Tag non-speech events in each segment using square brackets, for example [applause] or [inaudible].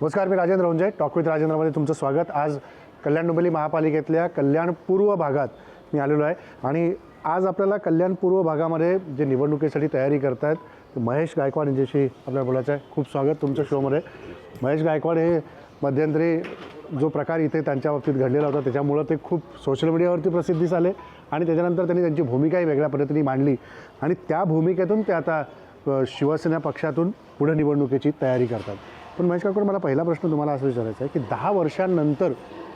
नमस्कार मी Rajendra Hunje talk with राजेंद्रमध्ये तुमचं स्वागत. आज कल्याण डोंबिवली महापालिकेतल्या कल्याण पूर्व भागात मी आलेलो आहे. आणि आज आपल्याला कल्याण पूर्व भागामध्ये जे निवडणुकीसाठी तयारी करतायत ते महेश गायकवाड यांच्याशी आपल्याला बोलायचं आहे. खूप स्वागत तुमच्या शोमध्ये. महेश गायकवाड हे मध्यंतरी जो प्रकार इथे त्यांच्या बाबतीत घडलेला होता त्याच्यामुळं ते खूप सोशल मीडियावरती प्रसिद्धीस आले आणि त्याच्यानंतर त्यांनी त्यांची भूमिकाही वेगळ्या पद्धतीने मांडली. आणि त्या भूमिकेतून ते आता शिवसेना पक्षातून पुढे निवडणुकीची तयारी करतात. पण महेश काकड मला पहिला प्रश्न तुम्हाला असं विचारायचा आहे की दहा वर्षांनंतर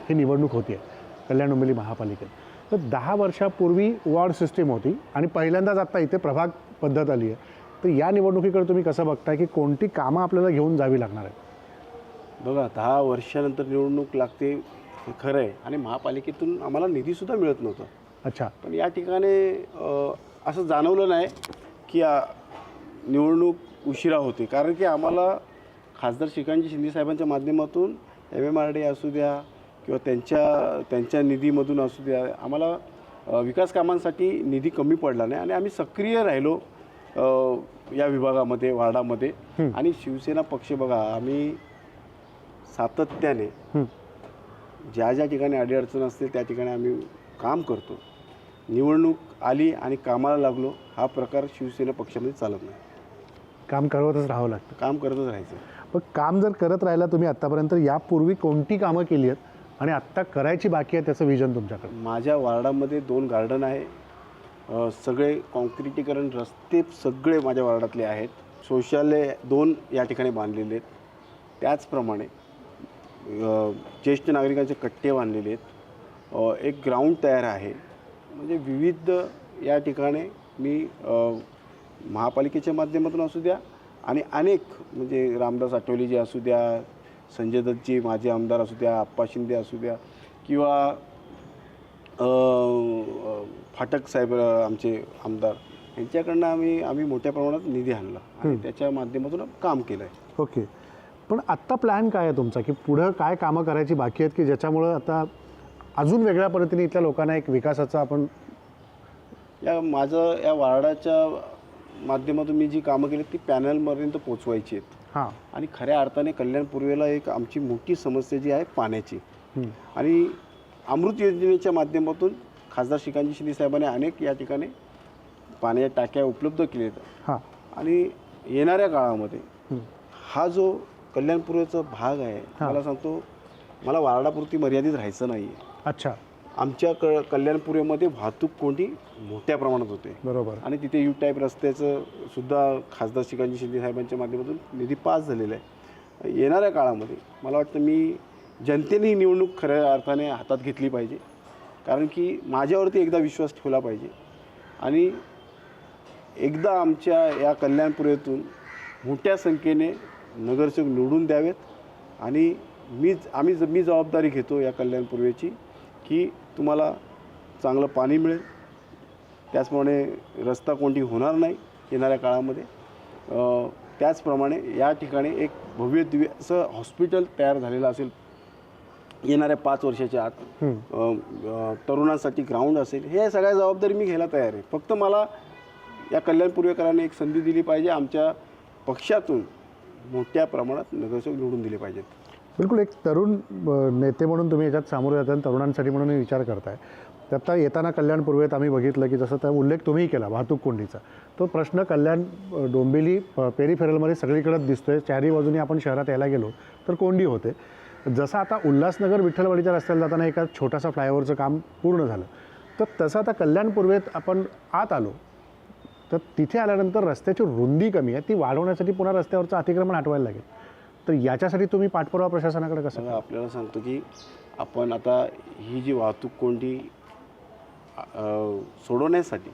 ही निवडणूक होती आहे कल्याण डोंबिवली महापालिकेत. तर दहा वर्षापूर्वी वॉर्ड सिस्टीम होती आणि पहिल्यांदाच आत्ता इथे प्रभाग पद्धत आली आहे तर या निवडणुकीकडे तुम्ही कसं बघताय की कोणती कामं आपल्याला घेऊन जावी लागणार आहेत? बघा दहा वर्षानंतर निवडणूक लागते हे खरं आहे आणि महापालिकेतून आम्हाला निधीसुद्धा मिळत नव्हता. अच्छा. पण या ठिकाणी असं जाणवलं नाही की निवडणूक उशिरा होते. कारण की आम्हाला खासदार श्रीकांतजी शिंदे साहेबांच्या माध्यमातून एम एम आर डी असू द्या किंवा त्यांच्या त्यांच्या निधीमधून असू द्या आम्हाला विकास कामांसाठी निधी कमी पडला नाही आणि आम्ही सक्रिय राहिलो या विभागामध्ये वार्डामध्ये. आणि शिवसेना पक्ष बघा आम्ही सातत्याने. ज्या ज्या ठिकाणी अडीअडचण असते त्या ठिकाणी आम्ही काम करतो. निवडणूक आली आणि कामाला लागलो हा प्रकार शिवसेना पक्षामध्ये चालत नाही. काम करतच राहावं लागतं. काम करतच राहायचं. पण काम जर करत राहिला तुम्ही आत्तापर्यंत यापूर्वी कोणती कामं केली आहेत आणि आत्ता करायची बाकी आहे त्याचं विजन तुमच्याकडे? माझ्या वार्डामध्ये दोन गार्डन आहे सगळे कॉन्क्रिटीकरण रस्ते सगळे माझ्या वार्डातले आहेत. शौचालय दोन या ठिकाणी बांधलेले आहेत. त्याचप्रमाणे ज्येष्ठ नागरिकांचे कट्टे बांधलेले आहेत. एक ग्राउंड तयार आहे. म्हणजे विविध या ठिकाणी मी महापालिकेच्या माध्यमातून असू द्या आणि अनेक म्हणजे रामदास आठवले जे असू द्या संजय दत्तजी माजी आमदार असू द्या आप्पा शिंदे असू द्या किंवा फाटक साहेब आमचे आमदार यांच्याकडनं आम्ही आम्ही मोठ्या प्रमाणात निधी आणला आणि त्याच्या माध्यमातून काम केलं आहे ओके. पण आत्ता प्लॅन काय आहे तुमचा? की पुढं काय कामं करायची बाकी आहेत की ज्याच्यामुळं आता अजून वेगळ्या पद्धतीने इथल्या लोकांना एक विकासाचा आपण या माझं या वार्डाच्या माध्यमातून मी जी कामं केली ती पॅनलपर्यंत पोचवायची आहेत. हां. आणि खऱ्या अर्थाने कल्याण पूर्वेला एक आमची मोठी समस्या जी आहे पाण्याची. आणि अमृत योजनेच्या माध्यमातून खासदार श्रीकांतजी शिंदे साहेबांनी अनेक या ठिकाणी पाण्याच्या टाक्या उपलब्ध केल्या आहेत हां. आणि येणाऱ्या काळामध्ये हं. हा जो कल्याणपूर्वेचा भाग आहे मला सांगतो मला वार्डापुरती मर्यादित राहायचं नाही आहे अच्छा. आमच्या क कल्याणपुरेमध्ये वाहतूक कोंडी मोठ्या प्रमाणात होते. बरोबर. आणि तिथे यू टाईप रस्त्याचं सुद्धा खासदार श्रीकांतजी शिंदे साहेबांच्या माध्यमातून निधी पास झालेला आहे. येणाऱ्या काळामध्ये मला वाटतं मी जनतेने ही निवडणूक खऱ्या अर्थाने हातात घेतली पाहिजे. कारण की माझ्यावरती एकदा विश्वास ठेवला पाहिजे. आणि एकदा आमच्या या कल्याणपुरेतून मोठ्या संख्येने नगरसेवक निवडून द्यावेत. आणि मी आम्ही ज- मी जबाबदारी घेतो या कल्याणपूर्वेची की तुम्हाला चांगलं पाणी मिळेल. त्याचप्रमाणे रस्ता कोणती होणार नाही येणाऱ्या काळामध्ये. त्याचप्रमाणे या ठिकाणी एक भव्य दिव्य असं हॉस्पिटल तयार झालेलं असेल. येणाऱ्या पाच वर्षाच्या आत. तरुणांसाठी ग्राउंड असेल. हे सगळ्या जबाबदारी मी घ्यायला तयार आहे. फक्त मला या कल्याण पूर्वेकरांनी एक संधी दिली पाहिजे. आमच्या पक्षातून मोठ्या प्रमाणात नगरसेवक निवडून दिले पाहिजेत. बिलकुल एक तरुण नेते म्हणून तुम्ही याच्यात सामोरे जाता आणि तरुणांसाठी म्हणून विचार करताय. तर आता येताना कल्याण पूर्वेत आम्ही बघितलं की जसं त्या उल्लेख तुम्ही केला वाहतूक कोंडीचा तो प्रश्न कल्याण डोंबिली डोंबिवली अ, पेरिफेरलमध्ये दिसतो दिसतोय. चारही बाजूनी आपण शहरात यायला गेलो तर कोंडी होते. जसं आता उल्हासनगर विठ्ठलवाडीच्या रस्त्याला जाताना एका छोटासा फ्लायओव्हरचं काम पूर्ण झालं. तर तसं आता कल्याण पूर्वेत आपण आत आलो तर तिथे आल्यानंतर रस्त्याची रुंदी कमी आहे. ती वाढवण्यासाठी पुन्हा रस्त्यावरचं अतिक्रमण हटवायला लागेल. तर याच्यासाठी तुम्ही पाठपुरावा प्रशासनाकडे कसं आपल्याला सांगतो की आपण आता ही जी वाहतूक कोंडी अ, सोडवण्यासाठी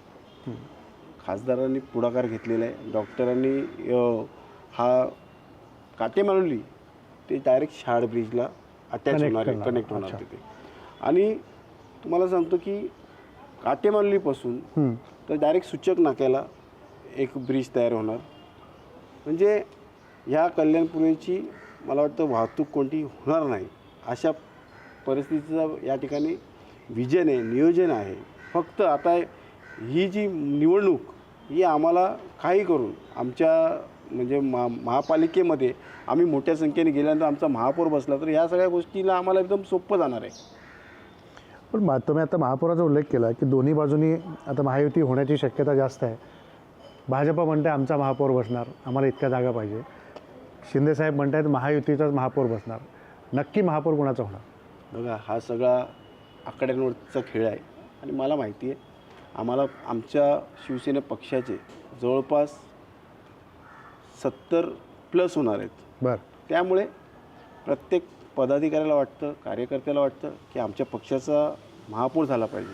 खासदारांनी पुढाकार घेतलेला आहे डॉक्टरांनी अ, हा काटे मानवली ते डायरेक्ट शाळ ब्रिजला अटॅच Connect होणार आहे करणार. कनेक्ट होणार. तिथे आणि तुम्हाला सांगतो की काटेमानलीपासून हं. तर डायरेक्ट सूचक नाक्याला एक ब्रिज तयार होणार म्हणजे ह्या कल्याणपुरीची मला वाटतं वाहतूक कोणती होणार नाही. अशा परिस्थितीचं या ठिकाणी विजन आहे नियोजन आहे. फक्त आता ही जी निवडणूक ही आम्हाला काही करून आमच्या म्हणजे मा महापालिकेमध्ये आम्ही मोठ्या संख्येने गेल्यानंतर आमचा महापौर बसला तर ह्या सगळ्या गोष्टीला आम्हाला एकदम सोपं जाणार आहे. पण मा तुम्ही आता महापौराचा उल्लेख केला की दोन्ही बाजूनी आता महायुती होण्याची शक्यता जास्त आहे. भाजप म्हणते आमचा महापौर बसणार आम्हाला इतक्या जागा पाहिजे. शिंदेसाहेब म्हणत आहेत महायुतीचाच महापौर बसणार. नक्की महापौर कोणाचा होणार? बघा हा सगळा आकड्यांवरचा खेळ आहे. आणि मला माहिती आहे आम्हाला आमच्या शिवसेना पक्षाचे जवळपास सत्तर प्लस होणार आहेत. बरं. त्यामुळे प्रत्येक पदाधिकाऱ्याला वाटतं कार्यकर्त्याला वाटतं की आमच्या पक्षाचा महापौर झाला पाहिजे.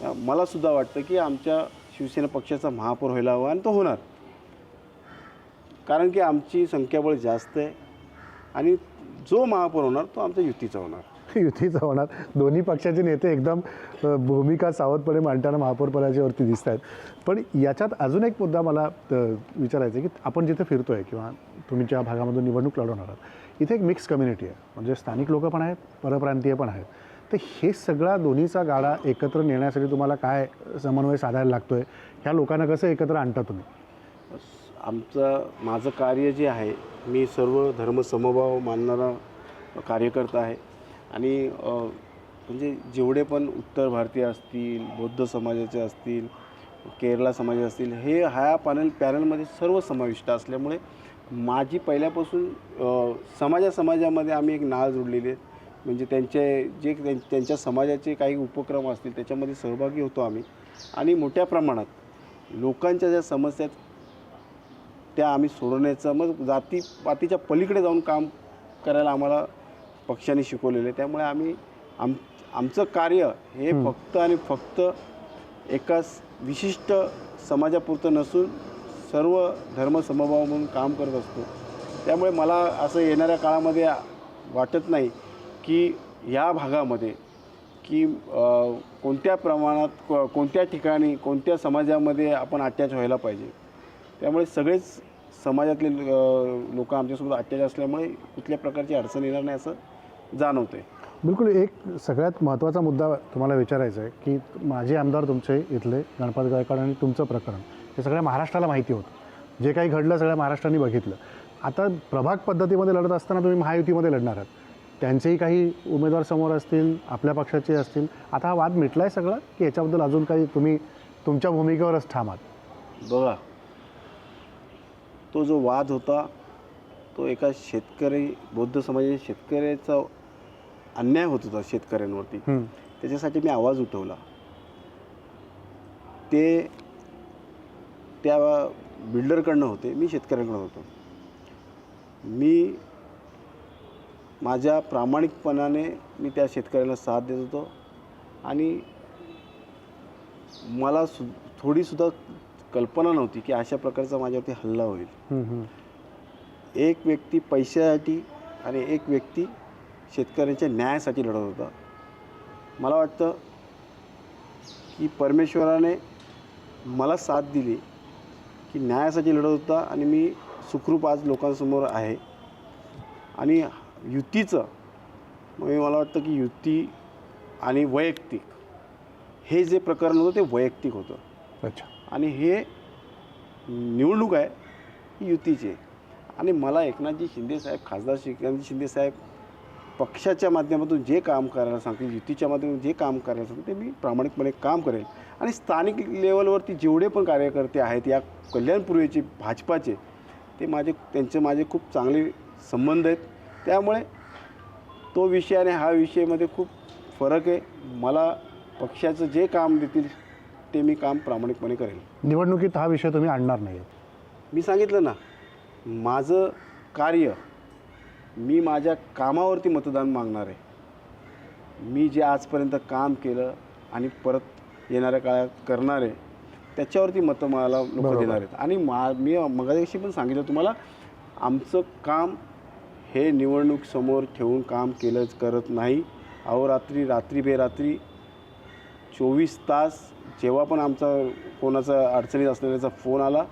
त्या- मला सुद्धा वाटतं की आमच्या शिवसेना पक्षाचा महापौर व्हायला हवा आणि तो होणार. कारण की आमची संख्याबळ जास्त आहे आणि जो महापौर होणार तो आमचा युतीचा होणार. [laughs] युतीचा होणार. दोन्ही पक्षाचे नेते एकदम भूमिका सावधपणे मांडताना महापौर पदाच्यावरती दिसत आहेत पण याच्यात अजून एक मुद्दा मला विचारायचा आहे की आपण जिथे फिरतो आहे किंवा तुम्ही ज्या भागामधून निवडणूक लढवणार आहात इथे एक मिक्स कम्युनिटी आहे. म्हणजे स्थानिक लोक पण आहेत परप्रांतीय पण आहेत. तर हे सगळा दोन्हीचा गाडा एकत्र नेण्यासाठी तुम्हाला काय समन्वय साधायला लागतो आहे ह्या लोकांना कसं एकत्र आणता तुम्ही? आमचं माझं कार्य जे आहे मी सर्व धर्मसमभाव मानणारा कार्यकर्ता आहे. आणि म्हणजे जेवढे पण उत्तर भारतीय असतील बौद्ध समाजाचे असतील केरला समाज असतील हे ह्या पॅनल पॅनलमध्ये सर्व समाविष्ट असल्यामुळे माझी पहिल्यापासून समाजा समाजामध्ये आम्ही एक नाळ जोडलेली आहे. म्हणजे त्यांचे जे त्यां- त्यांच्या समाजाचे काही उपक्रम असतील त्याच्यामध्ये सहभागी होतो आम्ही. आणि मोठ्या प्रमाणात लोकांच्या ज्या समस्या आहेत त्या आम्ही सोडवण्याचं मग जाती पातीच्या पलीकडे जाऊन काम करायला आम्हाला पक्षाने शिकवलेलं. आहे त्यामुळे आम्ही आम आमचं कार्य हे फक्त आणि फक्त एका विशिष्ट समाजापुरतं नसून सर्व धर्मसमभाव म्हणून काम करत असतो. त्यामुळे मला असं येणाऱ्या काळामध्ये वाटत नाही की या भागामध्ये की कोणत्या प्रमाणात को- कोणत्या ठिकाणी कोणत्या समाजामध्ये आपण अटॅच व्हायला पाहिजे. त्यामुळे सगळेच समाजातले लोक आमच्यासोबत अटॅच असल्यामुळे कुठल्या प्रकारची अडचण येणार नाही असं जाणवतं आहे बिलकुल एक सगळ्यात महत्त्वाचा मुद्दा तुम्हाला विचारायचा आहे की माझे आमदार तुमचे इथले गणपत गायकवाड आणि तुमचं प्रकरण हे सगळ्या महाराष्ट्राला माहिती होतं. जे काही घडलं सगळ्या महाराष्ट्राने बघितलं. आता प्रभाग पद्धतीमध्ये लढत असताना तुम्ही महायुतीमध्ये लढणार आहात. त्यांचेही काही उमेदवार समोर असतील आपल्या पक्षाचे असतील. आता हा वाद मिटला आहे सगळं की याच्याबद्दल अजून काही तुम्ही तुमच्या भूमिकेवरच ठामात बघा तो जो वाद होता तो एका शेतकरी बौद्ध समाजाच्या शेतकऱ्याचा अन्याय होत होता शेतकऱ्यांवरती. त्याच्यासाठी मी आवाज उठवला. ते त्या बिल्डरकडनं होते मी शेतकऱ्यांकडनं होतो. मी माझ्या प्रामाणिकपणाने मी त्या शेतकऱ्याला साथ देत होतो आणि मला सु थोडीसुद्धा कल्पना नव्हती की अशा प्रकारचा माझ्यावरती हल्ला होईल. एक व्यक्ती पैशासाठी आणि एक व्यक्ती शेतकऱ्यांच्या न्यायासाठी लढत होता. मला वाटतं की परमेश्वराने मला साथ दिली की न्यायासाठी लढत होता आणि मी सुखरूप आज लोकांसमोर आहे. आणि युतीचं म्हणजे मला वाटतं की युती आणि वैयक्तिक हे जे प्रकरण होतं ते वैयक्तिक होतं. अच्छा. आणि हे निवडणूक आहे ही युतीची. आहे आणि मला एकनाथजी शिंदेसाहेब खासदार श्री एकनाथजी शिंदेसाहेब पक्षाच्या माध्यमातून जे काम करायला सांगतील युतीच्या माध्यमातून जे काम करायला सांगतील ते मी प्रामाणिकपणे काम करेल. आणि स्थानिक लेवलवरती जेवढे पण कार्यकर्ते आहेत या कल्याणपूर्वीचे भाजपाचे ते माझे त्यांचे माझे खूप चांगले संबंध आहेत. त्यामुळे तो विषय आणि हा विषयामध्ये खूप फरक आहे. मला पक्षाचं जे काम देतील ते मी काम प्रामाणिकपणे करेल. निवडणुकीत हा विषय तुम्ही आणणार नाही. मी सांगितलं ना माझं कार्य मी माझ्या कामावरती मतदान मागणार आहे. मी जे आजपर्यंत काम केलं आणि परत येणाऱ्या काळात करणार आहे त्याच्यावरती मतं मला लोक. देणार आहेत. आणि मा मी मगाशी पण सांगितलं तुम्हाला आमचं काम हे निवडणूक समोर ठेवून काम केलंच करत नाही. अहोरात्री रात्री बेरात्री चोवीस तास जेव्हा पण आमचा कोणाचा अडचणीत असलेल्याचा फोन आला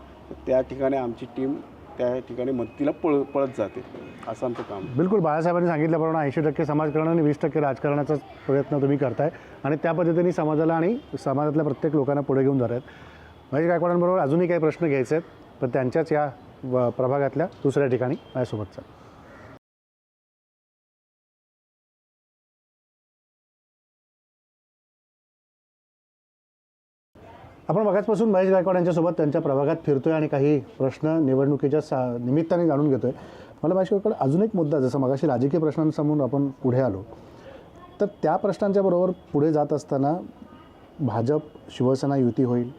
त्या ठिकाणी आमची टीम त्या ठिकाणी मदतीला पळ पळत जाते. असं आमचं काम बिलकुल बाळासाहेबांनी सांगितल्याप्रमाणे ऐंशी टक्के समाजकारण आणि वीस टक्के राजकारणाचा प्रयत्न तुम्ही करताय. आणि त्या पद्धतीने समाजाला आणि समाजातल्या प्रत्येक लोकांना पुढे घेऊन जात आहेत महेश गायकवाडांबरोबर अजूनही काही प्रश्न घ्यायचे आहेत पण त्यांच्याच या व- प्रभागातल्या दुसऱ्या ठिकाणी माझ्यासोबतचा. आपण मगाचपासून महेश गायकवाड यांच्यासोबत त्यांच्या प्रभागात फिरतोय आणि काही प्रश्न निवडणुकीच्या सा निमित्ताने जाणून घेतोय. मला महेश गायकवाड अजून एक मुद्दा जसं मगाशी राजकीय प्रश्नांसमोर आपण पुढे आलो तर त्या प्रश्नांच्या बरोबर पुढे जात असताना भाजप शिवसेना युती होईल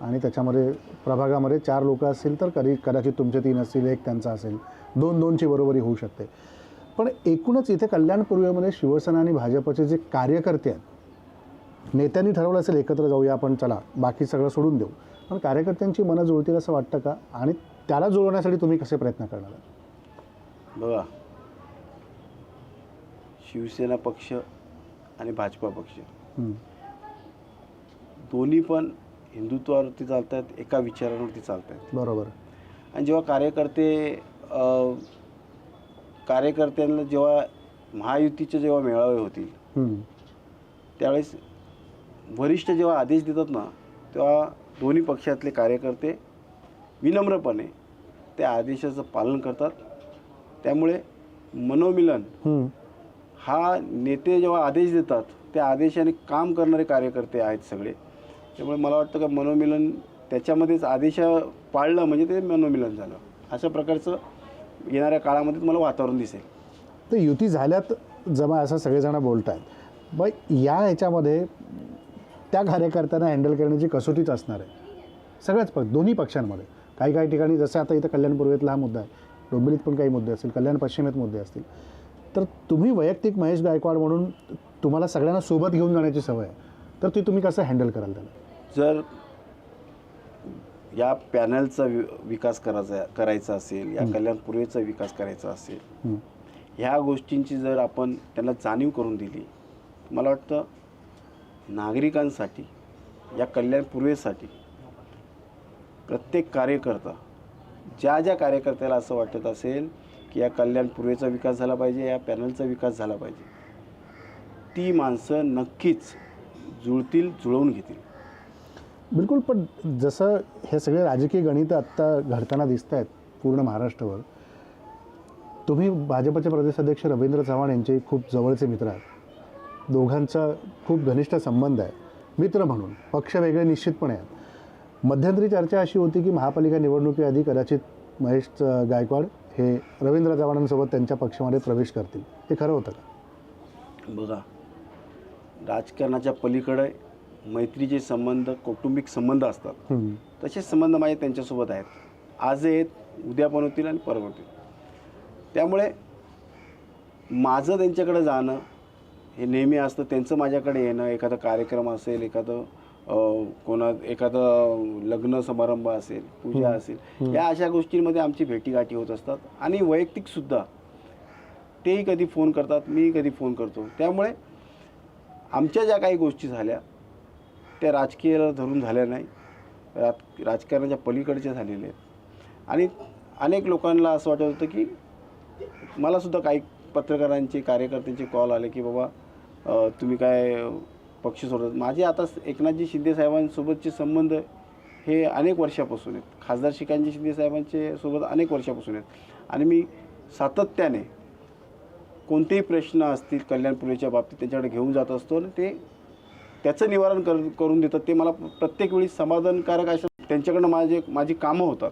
आणि त्याच्यामध्ये प्रभागामध्ये चार लोक असतील तर कधी कदाचित तुमचे तीन असतील एक त्यांचा असेल. दोन दोनची बरोबरी होऊ शकते. पण एकूणच इथे कल्याण पूर्वेमध्ये शिवसेना आणि भाजपचे जे कार्यकर्ते आहेत नेत्यांनी ठरवलं असेल एकत्र जाऊया आपण चला बाकी सगळं सोडून देऊ पण कार्यकर्त्यांची मनं जुळतील असं वाटतं का आणि त्याला जुळवण्यासाठी तुम्ही कसे प्रयत्न करणार? बघा शिवसेना पक्ष आणि भाजपा पक्ष. दोन्ही पण हिंदुत्वावरती चालत आहेत एका विचारांवरती चालत आहेत बरोबर आणि जेव्हा कार्यकर्ते कार्यकर्त्यांना जेव्हा महायुतीचे जेव्हा मेळावे होतील. त्यावेळेस वरिष्ठ जेव्हा आदेश देतात ना तेव्हा दोन्ही पक्षातले कार्यकर्ते विनम्रपणे त्या आदेशाचं पालन करतात. त्यामुळे मनोमिलन हं. नेते जेव्हा आदेश देतात त्या आदेशाने काम करणारे कार्यकर्ते आहेत सगळे. त्यामुळे मला वाटतं का मनोमिलन त्याच्यामध्येच आदेश पाळलं म्हणजे ते मनोमिलन झालं. अशा प्रकारचं येणाऱ्या काळामध्ये मला वातावरण दिसेल. तर युती झाल्यात जमा असं सगळेजण बोलत आहेत मग या ह्याच्यामध्ये त्या कार्यकर्त्यांना हँडल करण्याची कसोटीच असणार आहे. सगळ्याच पक्ष दोन्ही पक्षांमध्ये. काही काही ठिकाणी जसं आता इथं कल्याण पूर्वेतला हा मुद्दा आहे. डोंबिवलीत पण काही मुद्दे असतील कल्याण पश्चिमेत मुद्दे असतील. तर तुम्ही वैयक्तिक महेश गायकवाड म्हणून तुम्हाला सगळ्यांना सोबत घेऊन जाण्याची सवय आहे. तर ती तुम्ही कसं हँडल कराल त्याला? जर या पॅनलचा वि विकास करायचा करायचा असेल या कल्याण पूर्वेचा विकास करायचा असेल. ह्या गोष्टींची जर आपण त्यांना जाणीव करून दिली मला वाटतं नागरिकांसाठी या कल्याण पूर्वेसाठी प्रत्येक कार्यकर्ता ज्या ज्या कार्यकर्त्याला असं वाटत असेल की या कल्याण पूर्वेचा विकास झाला पाहिजे या पॅनलचा विकास झाला पाहिजे ती माणसं नक्कीच जुळतील जुळवून घेतील. बिलकुल पण जसं हे सगळे राजकीय गणित आत्ता घडताना दिसत आहेत पूर्ण महाराष्ट्रावर तुम्ही भाजपचे प्रदेशाध्यक्ष रवींद्र चव्हाण यांचे खूप जवळचे मित्र आहात. दोघांचा खूप घनिष्ठ संबंध आहे. मित्र म्हणून पक्ष वेगळे निश्चितपणे आहेत. मध्यंतरी चर्चा अशी होती की महापालिका निवडणुकीआधी कदाचित महेश गायकवाड हे रवींद्र चव्हाणांसोबत त्यांच्या पक्षामध्ये प्रवेश करतील. हे खरं होतं का? बघा राजकारणाच्या पलीकडे मैत्रीचे संबंध कौटुंबिक संबंध असतात. तसेच संबंध माझे त्यांच्यासोबत आहेत. आज आहेत उद्या पण होतील आणि परवा होतील. त्यामुळे माझं त्यांच्याकडे जाणं हे नेहमी असतं त्यांचं माझ्याकडे येणं एखादा कार्यक्रम असेल एखादं कोणा एखादं लग्न समारंभ असेल पूजा असेल या अशा गोष्टींमध्ये आमची भेटीगाठी होत असतात. आणि वैयक्तिकसुद्धा तेही कधी फोन करतात मी कधी फोन करतो. त्यामुळे आमच्या ज्या काही गोष्टी झाल्या त्या राजकीयाला धरून झाल्या नाही. राज राजकारणाच्या पलीकडच्या झालेल्या आहेत. आणि अनेक लोकांना असं वाटत होतं की मलासुद्धा काही पत्रकारांचे कार्यकर्त्यांचे कॉल आले की बाबा तुम्ही काय पक्ष सोडत माझे आता एकनाथजी शिंदे साहेबांसोबतचे संबंध हे अनेक वर्षापासून आहेत. खासदार शिकांजी शिंदे साहेबांचे सोबत अनेक वर्षापासून आहेत. आणि मी सातत्याने कोणतेही प्रश्न असतील कल्याणपुरीच्या बाबतीत त्यांच्याकडे घेऊन जात असतो आणि ते त्याचं निवारण कर करून देतात. ते मला प्रत्येक वेळी समाधानकारक अशा त्यांच्याकडनं माझे माझी कामं होतात.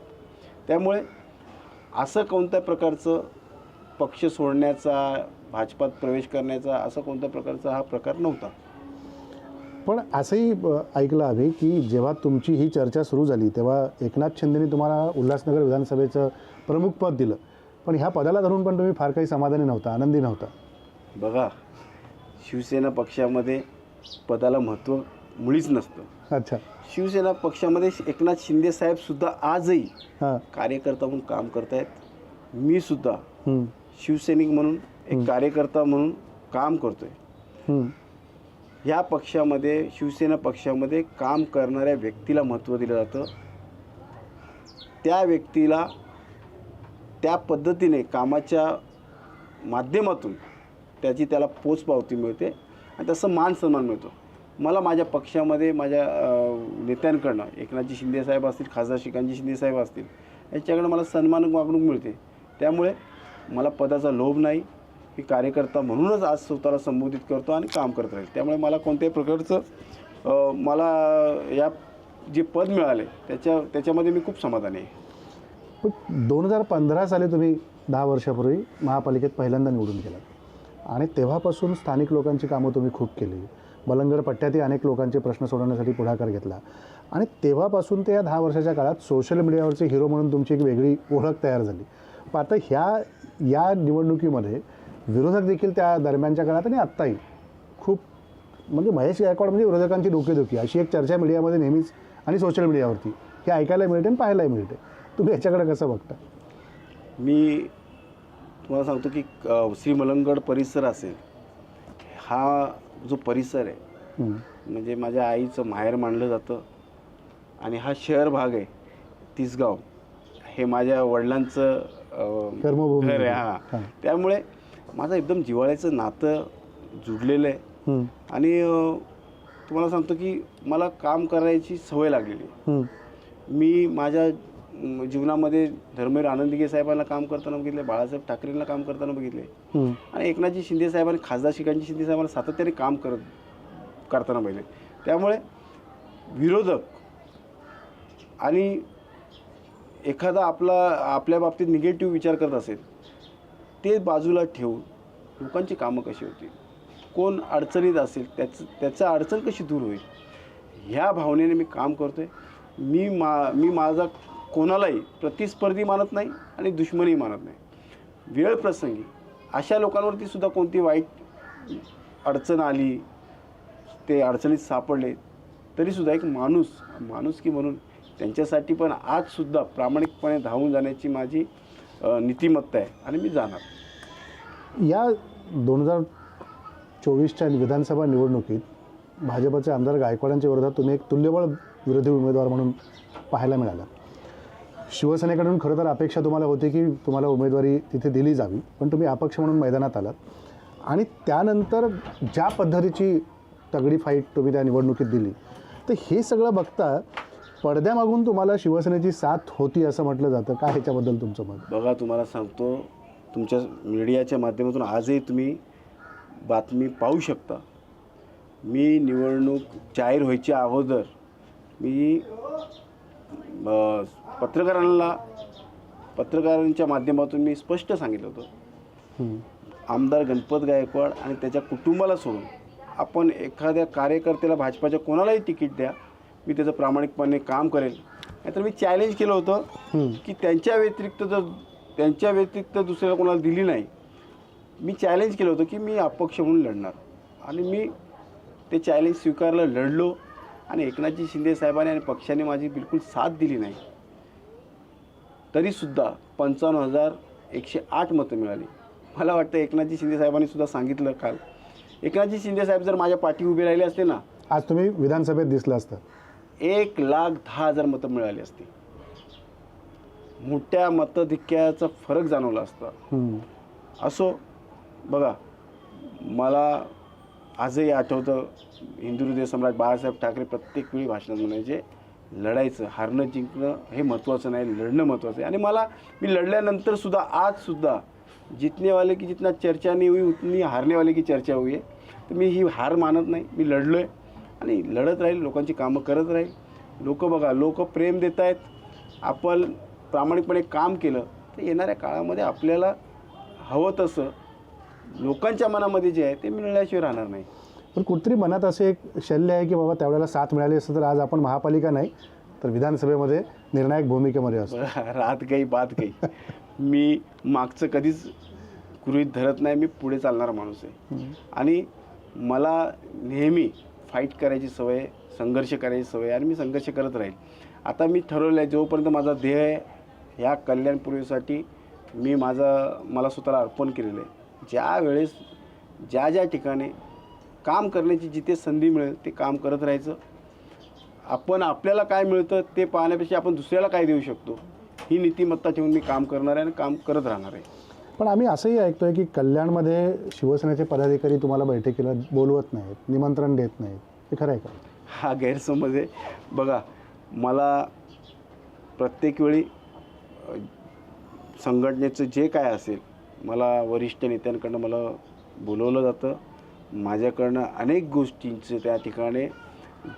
त्यामुळे असं कोणत्या प्रकारचं पक्ष सोडण्याचा भाजपात प्रवेश करण्याचा असं कोणत्या प्रकारचा हा प्रकार नव्हता. पण असंही ऐकलं आम्ही की जेव्हा तुमची ही चर्चा सुरू झाली तेव्हा एकनाथ शिंदेने तुम्हाला उल्हासनगर विधानसभेचं प्रमुख पद दिलं. पण ह्या पदाला धरून पण तुम्ही फार काही समाधानी नव्हता आनंदी नव्हता. बघा शिवसेना पक्षामध्ये पदाला महत्त्व मुळीच नसतं. अच्छा. शिवसेना पक्षामध्ये एकनाथ शिंदे साहेबसुद्धा आजही हां. कार्यकर्ता म्हणून काम करतायत. मी सुद्धा शिवसैनिक म्हणून एक कार्यकर्ता म्हणून काम करतोय. हं, ह्या पक्षामध्ये शिवसेना पक्षामध्ये काम करणाऱ्या व्यक्तीला महत्त्व दिलं जातं. त्या व्यक्तीला त्या पद्धतीने कामाच्या माध्यमातून त्याची त्याला पोचपावती मिळते आणि तसं मान सन्मान मिळतो. मला माझ्या पक्षामध्ये माझ्या नेत्यांकडनं एकनाथजी शिंदे साहेब असतील खासदार श्रीकांतजी शिंदे साहेब असतील याच्याकडे मला सन्मानक वागणूक मिळते. त्यामुळे मला पदाचा लोभ नाही. मी कार्यकर्ता म्हणूनच आज स्वतःला संबोधित करतो आणि काम करत राहील. त्यामुळे मला कोणत्याही प्रकारचं मला या जे पद मिळाले त्याच्या त्याच्यामध्ये मी खूप समाधानी आहे. दोन हजार पंधरा साली तुम्ही दहा वर्षापूर्वी महापालिकेत पहिल्यांदा निवडून गेलात. आणि तेव्हापासून स्थानिक लोकांची कामं तुम्ही खूप केली. बलंगड पट्ट्यातही अनेक लोकांचे प्रश्न सोडवण्यासाठी पुढाकार घेतला. आणि तेव्हापासून ते या दहा वर्षाच्या काळात सोशल मीडियावरचे हिरो म्हणून तुमची एक वेगळी ओळख तयार झाली. पण आता ह्या या निवडणुकीमध्ये विरोधक देखील त्या दरम्यानच्या काळात आणि आत्ताही खूप म्हणजे महेश गायकवाड म्हणजे विरोधकांची डोकेदुखी. अशी एक चर्चा मीडियामध्ये नेहमीच आणि सोशल मीडियावरती. हे ऐकायला मिळते आणि पाहायलाही मिळते. तुम्ही याच्याकडे कसं बघता? मी तुम्हाला सांगतो की अ, श्री मलंगड परिसर असेल हा जो परिसर आहे. म्हणजे माझ्या आईचं माहेर मानलं जातं. आणि हा शहर भाग आहे तिसगाव. हे माझ्या वडिलांचं. घर आहे हां. त्यामुळे माझं एकदम जिव्हाळ्याचं नातं जुडलेलं आहे. आणि तुम्हाला सांगतो की मला काम करायची सवय लागलेली. मी माझ्या जीवनामध्ये धर्मवीर आनंदगे साहेबांना काम करताना बघितले बाळासाहेब ठाकरेंना काम करताना बघितले. आणि एकनाथजी शिंदे साहेबांनी खासदार श्रीकांतजी शिंदे साहेबांना सातत्याने काम करत करताना पाहिले त्यामुळे विरोधक आणि एखादा आपला आपल्या बाबतीत निगेटिव्ह विचार करत असेल ते बाजूला ठेवून लोकांची कामं कशी होतील? कोण अडचणीत असेल त्याचं त्याचं अडचण कशी दूर होईल? ह्या भावनेने मी काम करतो आहे मी मा मी माझा कोणालाही प्रतिस्पर्धी मानत नाही आणि दुश्मनही मानत नाही. वेळ प्रसंगी अशा लोकांवरती सुद्धा कोणती वाईट अडचण आली ते अडचणीत सापडले तरीसुद्धा एक माणूस माणूस की म्हणून त्यांच्यासाठी पण आजसुद्धा प्रामाणिकपणे धावून जाण्याची माझी नीतिमत्ता आहे आणि मी जाणार. या दोन हजार चोवीसच्या विधानसभा निवडणुकीत भाजपचे आमदार गायकवाडांच्या विरोधात तुम्ही एक तुल्यबळ विरोधी उमेदवार म्हणून पाहायला मिळाला. शिवसेनेकडून खरं तर अपेक्षा तुम्हाला होती की तुम्हाला उमेदवारी तिथे दिली जावी पण तुम्ही अपक्ष म्हणून मैदानात आलात. आणि त्यानंतर ज्या पद्धतीची तगडी फाईट तुम्ही त्या निवडणुकीत दिली तर हे सगळं बघता पडद्यामागून तुम्हाला शिवसेनेची साथ होती असं म्हटलं जातं. काय ह्याच्याबद्दल तुमचं मत? बघा तुम्हाला सांगतो तुमच्या मीडियाच्या माध्यमातून आजही तुम्ही बातमी पाहू शकता. मी निवडणूक जाहीर व्हायच्या अगोदर मी पत्रकारांना पत्रकारांच्या माध्यमातून मी स्पष्ट सांगितलं होतं. आमदार गणपत गायकवाड आणि त्याच्या कुटुंबाला सोडून आपण एखाद्या कार्यकर्त्याला भाजपाच्या कोणालाही तिकीट द्या मी त्याचं प्रामाणिकपणे काम करेल. नाहीतर मी चॅलेंज केलं होतं. की त्यांच्या व्यतिरिक्त जर त्यांच्या व्यतिरिक्त दुसऱ्याला कोणाला दिली नाही मी चॅलेंज केलं होतं की मी अपक्ष म्हणून लढणार. आणि मी ते चॅलेंज स्वीकारलं लढलो आणि एकनाथजी शिंदे साहेबांनी आणि पक्षाने माझी बिलकुल साथ दिली नाही. तरीसुद्धा पंचावन्न हजार एकशे आठ मतं मिळाली. मला वाटतं एकनाथजी शिंदे साहेबांनी सुद्धा सांगितलं काल. एकनाथजी शिंदे साहेब जर माझ्या पाठी उभे राहिले असते ना आज तुम्ही विधानसभेत दिसलं असतं. एक लाख दहा हजार मतं मिळाली असती. मोठ्या मतधिक्याचा फरक जाणवला असता. असो बघा मला आजही आठवतं हिंदू हृदय सम्राट बाळासाहेब ठाकरे प्रत्येक वेळी भाषणात म्हणायचे लढायचं हारणं जिंकणं हे महत्त्वाचं नाही लढणं महत्त्वाचं आहे. आणि मला मी लढल्यानंतर सुद्धा आज सुद्धा जितने वाले की जितना चर्चा नहीं हुई उतनी हारने वाले की चर्चा हुई आहे. तर मी ही हार मानत नाही मी लढलो आहे आणि लढत राहील लोकांची कामं करत राहील. लोक बघा लोक प्रेम देत आहेत. आपण प्रामाणिकपणे काम केलं तर येणाऱ्या काळामध्ये आपल्याला हवं तसं लोकांच्या मनामध्ये जे आहे ते मिळण्याशिवाय राहणार नाही. पण कुठतरी मनात असे एक शल्य आहे की बाबा त्यावेळेला साथ मिळाली असतं तर आज आपण महापालिका नाही तर विधानसभेमध्ये निर्णायक भूमिकेमध्ये असतो. रात काही बात काही. मी मागचं कधीच गृहीत धरत नाही मी पुढे चालणारा माणूस आहे. आणि मला नेहमी फाईट करायची सवय संघर्ष करायची सवय आणि मी संघर्ष करत राहील. आता मी ठरवलं आहे जोपर्यंत माझा ध्येय ह्या कल्याणपूर्वीसाठी मी माझं मला स्वतःला अर्पण केलेलं आहे. ज्या वेळेस ज्या ज्या ठिकाणी काम करण्याची जिथे संधी मिळेल ते काम करत राहायचं. आपण आपल्याला काय मिळतं ते पाहण्यापेक्षा आपण दुसऱ्याला काय देऊ शकतो ही नीतिमत्ता ठेवून मी काम करणार आहे आणि काम करत राहणार आहे. पण आम्ही असंही ऐकतोय की कल्याणमध्ये शिवसेनेचे पदाधिकारी तुम्हाला बैठकीला बोलवत नाहीत निमंत्रण देत नाहीत. हे खरं आहे का? हा गैरसमज आहे. बघा मला प्रत्येक वेळी संघटनेचं जे काय असेल मला वरिष्ठ नेत्यांकडनं मला बोलवलं जातं. माझ्याकडनं अनेक गोष्टींचे त्या ठिकाणी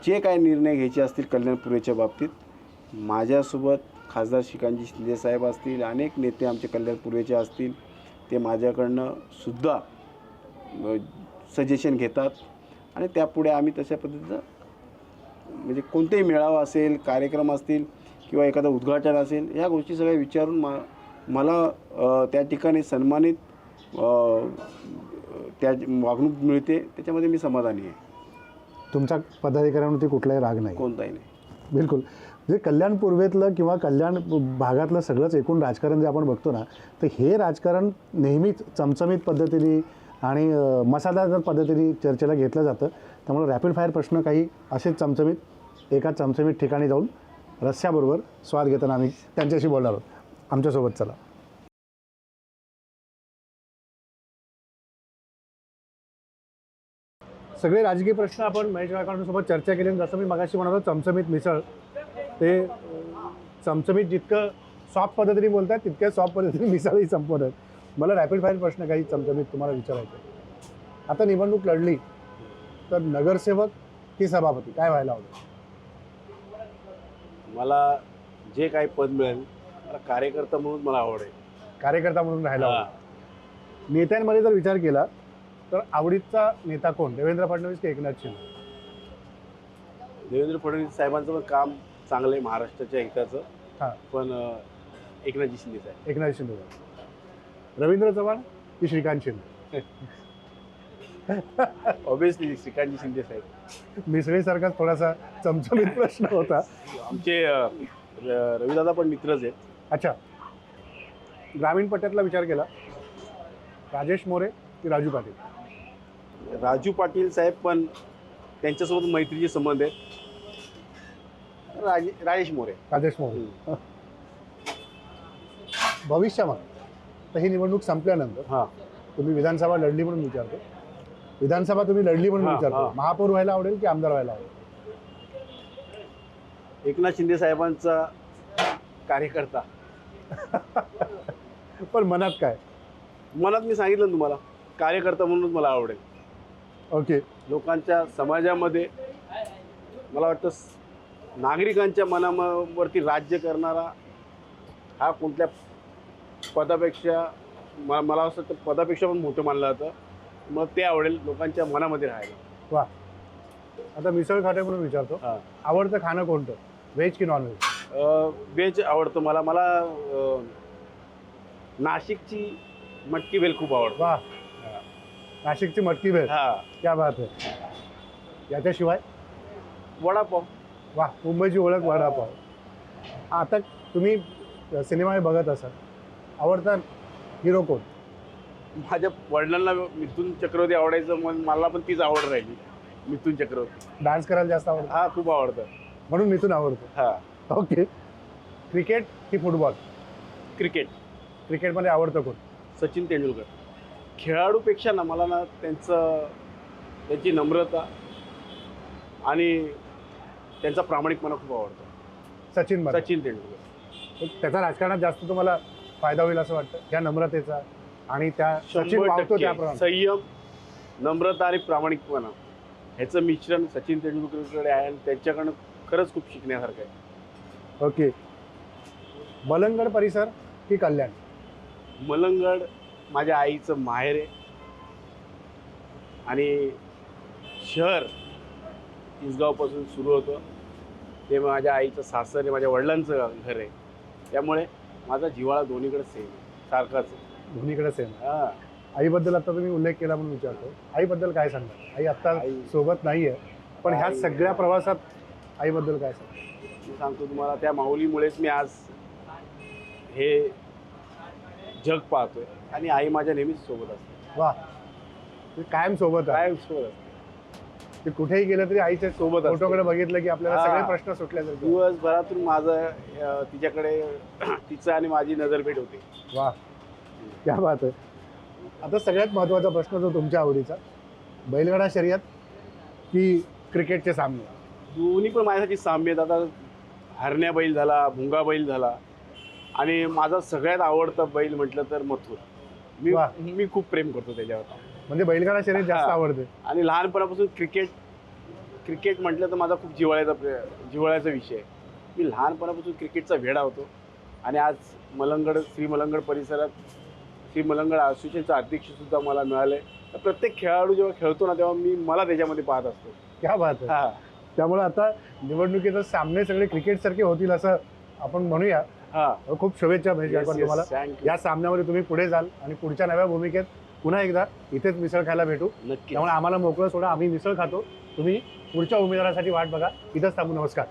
जे काय निर्णय घ्यायचे असतील कल्याणपूर्वेच्या बाबतीत माझ्यासोबत खासदार श्रीकांतजी शिंदेसाहेब असतील अनेक नेते आमचे कल्याणपूर्वेचे असतील ते माझ्याकडनं सुद्धा सजेशन घेतात. आणि त्यापुढे आम्ही तशा पद्धतीचं म्हणजे कोणतेही मेळावा असेल कार्यक्रम असतील किंवा एखादं उद्घाटन असेल ह्या गोष्टी सगळ्या विचारून मा मला त्या ठिकाणी सन्मानित त्या वागणूक मिळते त्याच्यामध्ये मी समाधानी आहे. तुमचा पदाधिकाऱ्यांवरती कुठलाही राग नाही. कोणताही नाही. बिलकुल. जे कल्याण पूर्वेतलं किंवा कल्याण भागातलं सगळंच एकूण राजकारण जे आपण बघतो ना तर हे राजकारण नेहमीच चमचमीत पद्धतीने आणि मसालेदार पद्धतीने चर्चेला घेतलं जातं. त्यामुळे रॅपिड फायर प्रश्न काही असेच चमचमीत एका चमचमीत ठिकाणी जाऊन रस्स्याबरोबर स्वाद घेताना आम्ही त्यांच्याशी बोलणार आहोत. आमच्यासोबत चला. सगळे राजकीय प्रश्न आपण महेश गायकवाडांसोबत चर्चा केली आणि जसं मी मगाशी म्हणालो चमचमीत मिसळ. ते चमचमीत जितकं सॉफ्ट पद्धतीने बोलतात तितक्या सॉफ्ट पद्धतीने मिसळही संपवत आहेत. मला रॅपिड फायर प्रश्न काही चमचमीत तुम्हाला विचारायचे. आता निवडणूक लढली तर नगरसेवक की सभापती काय व्हायला हवं? मला जे काही पद मिळेल मला कार्यकर्ता म्हणून मला आवड आहे. कार्यकर्ता म्हणून राहायला हवं. नेत्यांमध्ये जर विचार केला तर आवडीचा नेता कोण? देवेंद्र फडणवीस की एकनाथ शिंदे? देवेंद्र फडणवीस साहेबांचं पण काम चांगलं आहे महाराष्ट्राच्या हा. हिताचं पण अं, एकनाथजी शिंदे साहेब एकनाथ शिंदे. रवींद्र चव्हाण की श्रीकांत शिंदे? ऑब्विसली श्रीकांतजी शिंदे साहेब. मिसळीसारखाच थोडासा चमचमीत प्रश्न होता. आमचे अं, र- रविदादा पण मित्रच आहेत. अच्छा. ग्रामीण पट्ट्यातला विचार केला. राजेश मोरे की राजू पाटील? राजू पाटील साहेब पण त्यांच्यासोबत मैत्रीचे संबंध आहेत. राजे राजेश मोरे. राजेश मोरे. भविष्यामध्ये तर ही निवडणूक संपल्यानंतर हां. तुम्ही विधानसभा लढली म्हणून विचारतो. विधानसभा तुम्ही लढली म्हणून हा, विचारतो. हा. महापौर व्हायला आवडेल की आमदार व्हायला आवडेल? एकनाथ शिंदे साहेबांचा कार्यकर्ता. [laughs] पण मनात काय? मनात मी सांगितलं ना तुम्हाला कार्यकर्ता म्हणूनच मला आवडेल. ओके. लोकांच्या समाजामध्ये मला वाटतं स- नागरिकांच्या मनावरती राज्य करणारा हा कोणत्या पदापेक्षा म- मला असं वाटतं पदापेक्षा पण मोठं मानलं जातं. मग ते आवडेल लोकांच्या मनामध्ये राहायला. आता मिसळ खाते म्हणून विचारतो. हां. आवडतं खाणं कोणतं? व्हेज की नॉनव्हेज व्हेज आवडतं मला. मला अं, नाशिकची मटकी वेल खूप आवडतं. वा. नाशिकची मटकी भेळ हा. क्या बात आहे याच्याशिवाय? वडापाव. वा मुंबईची ओळख वडापाव आता तुम्ही सिनेमा बघत असाल. आवडता हिरो कोण? माझ्या वडिलांना मिथून चक्रवर्ती आवडायचं मग मला पण तीच आवड राहिली. मिथून चक्रवर्ती. डान्स करायला जास्त आवडतं? हा खूप आवडतं. म्हणून मिथून आवडतो. हा. ओके. क्रिकेट की फुटबॉल? क्रिकेट. क्रिकेटमध्ये आवडतं कोण? सचिन तेंडुलकर. खेळाडूपेक्षा ना मला ना त्यांचं त्यांची नम्रता आणि त्यांचा प्रामाणिकपणा खूप आवडतो. सचिन सचिन तेंडुलकर. त्याचा राजकारणात जास्त तुम्हाला फायदा होईल असं वाटतं? त्या नम्रतेचा आणि त्या सचिन शंभर वावतो टक्के. त्याप्रमाणे. संयम नम्रता आणि प्रामाणिकपणा ह्याचं मिश्रण सचिन तेंडुलकरकडे आहे आणि त्यांच्याकडनं खरंच खूप शिकण्यासारखं आहे. ओके. मलंगड परिसर की कल्याण? मलंगड माझ्या आईचं माहेर आहे. आणि शहर इसगावपासून सुरू होतं. ते माझ्या आईचं सासर आहे माझ्या वडिलांचं घर आहे. त्यामुळे माझा जिव्हाळा दोन्हीकडे सेम आहे. सारखाच आहे. दोन्हीकडे सेम हा. आईबद्दल आता तुम्ही उल्लेख केला म्हणून विचारतो. आईबद्दल काय सांगता आई आता आई- सोबत नाहीये पण ह्या आई- सगळ्या प्रवासात आईबद्दल काय सांगता मी सांगतो तुम्हाला त्या माऊलीमुळेच मी आज हे जग पाहतोय. आणि आई माझ्या नेहमीच सोबत असते. वा. ते कायम सोबत आहे. काय सोबत असते. ते कुठेही गेलं तरी आईच्या सोबत. फोटोकडे बघितलं की आपल्याला. सगळे प्रश्न सुटल्यासारखे दिवसभरातून माझं तिच्याकडे [clears throat] तिचं आणि माझी नजरभेट होते. वा. क्या बात आहे. आता सगळ्यात महत्त्वाचा प्रश्न जो तुमच्या आवडीचा बैलगाडा शर्यत की क्रिकेटचे सामने? दोन्ही पण माझ्यासाठी साम्य आहेत. आता हरण्या बैल झाला भुंगा बैल झाला. आणि माझा सगळ्यात आवडता बैल म्हटलं तर मथुर. मी वा. मी खूप प्रेम करतो त्याच्यावर. म्हणजे बैलगाडा शर्यत जास्त. आवडते. आणि लहानपणापासून क्रिकेट क्रिकेट म्हटलं तर माझा खूप जिव्हाळ्याचा प्रे- जिव्हाळ्याचा विषय आहे. मी लहानपणापासून क्रिकेटचा वेडा होतो. आणि आज मलंगड श्री मलंगड परिसरात श्री मलंगड असोसिएशनचं अध्यक्षसुद्धा मला मिळालं. तर प्रत्येक खेळाडू जेव्हा खेळतो ना तेव्हा मी मला त्याच्यामध्ये पाहत असतो. क्या बात आहे. हा. त्यामुळे आता निवडणुकीचे सामने सगळे क्रिकेट सारखे होतील असं आपण म्हणूया. हा. खूप शुभेच्छा तुम्हाला. या सामन्यामध्ये तुम्ही पुढे जाल आणि पुढच्या नव्या भूमिकेत पुन्हा एकदा इथेच मिसळ खायला भेटू. नक्की त्यामुळे आम्हाला मोकळं सोडा. आम्ही मिसळ खातो. तुम्ही पुढच्या उमेदवारासाठी वाट बघा. इथंच थांबू. नमस्कार.